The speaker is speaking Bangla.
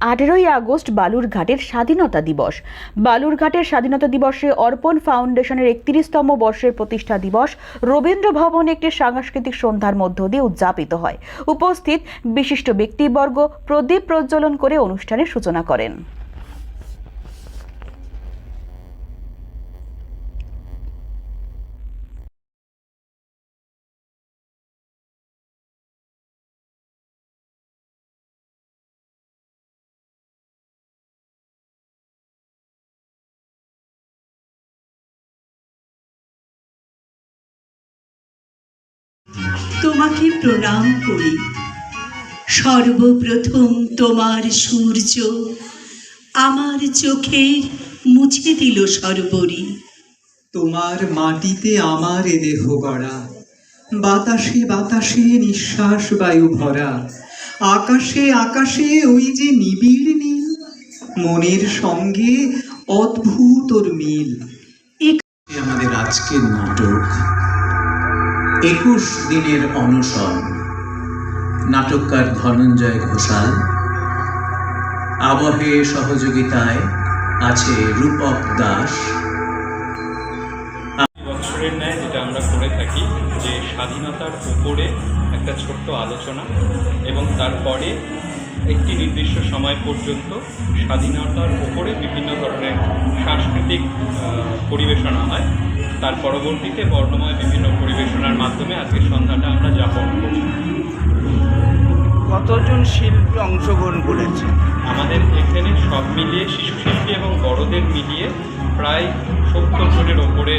আঠেরোই আগস্ট বালুরঘাটের স্বাধীনতা দিবস। বালুরঘাটের স্বাধীনতা দিবসে অর্পণ ফাউন্ডেশনের একত্রিশতম বর্ষের প্রতিষ্ঠা দিবস রবীন্দ্র ভবনে একটি সাংস্কৃতিক সন্ধ্যার মধ্য দিয়ে উদযাপিত হয়। উপস্থিত বিশিষ্ট ব্যক্তিবর্গ প্রদীপ প্রজ্বলন করে অনুষ্ঠানের সূচনা করেন। তোমাকে প্রণাম করি। সর্বপ্রথম তোমার সূর্য আমার চোখের মুছে দিল সর্বরি। তোমার মাটিতে আমার এ দেহ গড়া। বাতাসে বাতাসে নিঃশ্বাস বায়ু ভরা। আকাশে আকাশে ওই যে নিবিড় নীল। মনের সঙ্গে অদ্ভুত ওর মিল আমাদের আজকের নাটক। একুশ দিনের অনশন। নাটককার ধনঞ্জয় ঘোষাল। আবহে সহযোগিতায় আছে রূপক দাস। বছরের ন্যায় যেটা আমরা করে থাকি, যে স্বাধীনতার উপরে একটা ছোট্ট আলোচনা এবং তারপরে একটি নির্দিষ্ট সময় পর্যন্ত স্বাধীনতার উপরে বিভিন্ন ধরনের সাংস্কৃতিক পরিবেশনা হয়। তার পরবর্তীতে বর্ণময় বিভিন্ন পরিবেশনার মাধ্যমে আজকে সন্ধ্যাটা আমরা যাপন করি কতজন শিল্পী অংশগ্রহণ করেছে? আমাদের এখানে সব মিলিয়ে শিশু শিল্পী এবং বড়দের মিলিয়ে প্রায় সত্তর জনের ওপরে